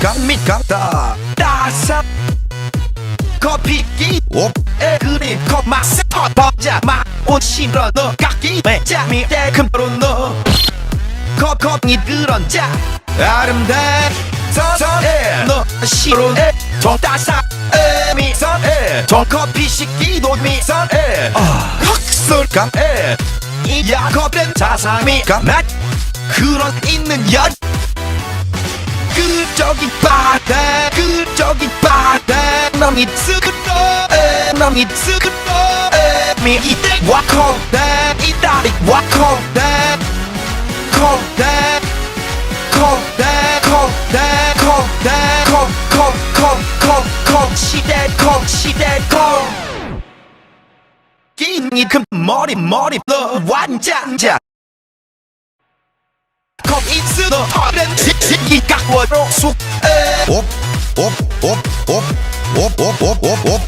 감미감다 따사 커피기 옵에 그림 컵맛에 퍼져 마온 심러 너 깎기 매자미 때금으로 너 컵컵이 그런 자 아름다운 서서에 너 시로에 더 따사 미선에 더 커피 식기도 미선에 흑술감에 이 야컵된 자상미 감난 그런 있는 연. 그저기 바다 그저기 바다. 남이 쓰그러 남이 쓰그러 미 이때 와코다 이따리 와코다 코다 코다 코다 코다 코코코코코 시대 코 시대 코 끼니 금 머리 머리 너 완장자 컵 입스 너 허른 시기 깎워로 쑥에 옵옵옵옵옵옵옵옵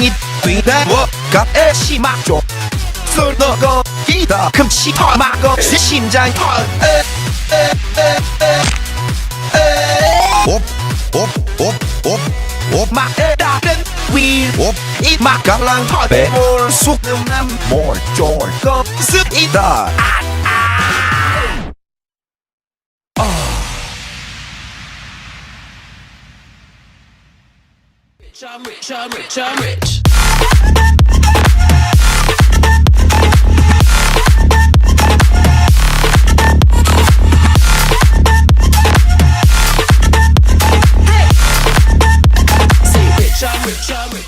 이 뒤다 값에 심하죠 술 넣고 기다 금시 털막고 심장 털 옵옵옵옵옵 quy Ốp ít mà cả làng hỏi bé Môn suốt nhiều năm. Mồi trồi. Có sức ít. Tờ À Rich, I'm rich, I'm rich. chubby.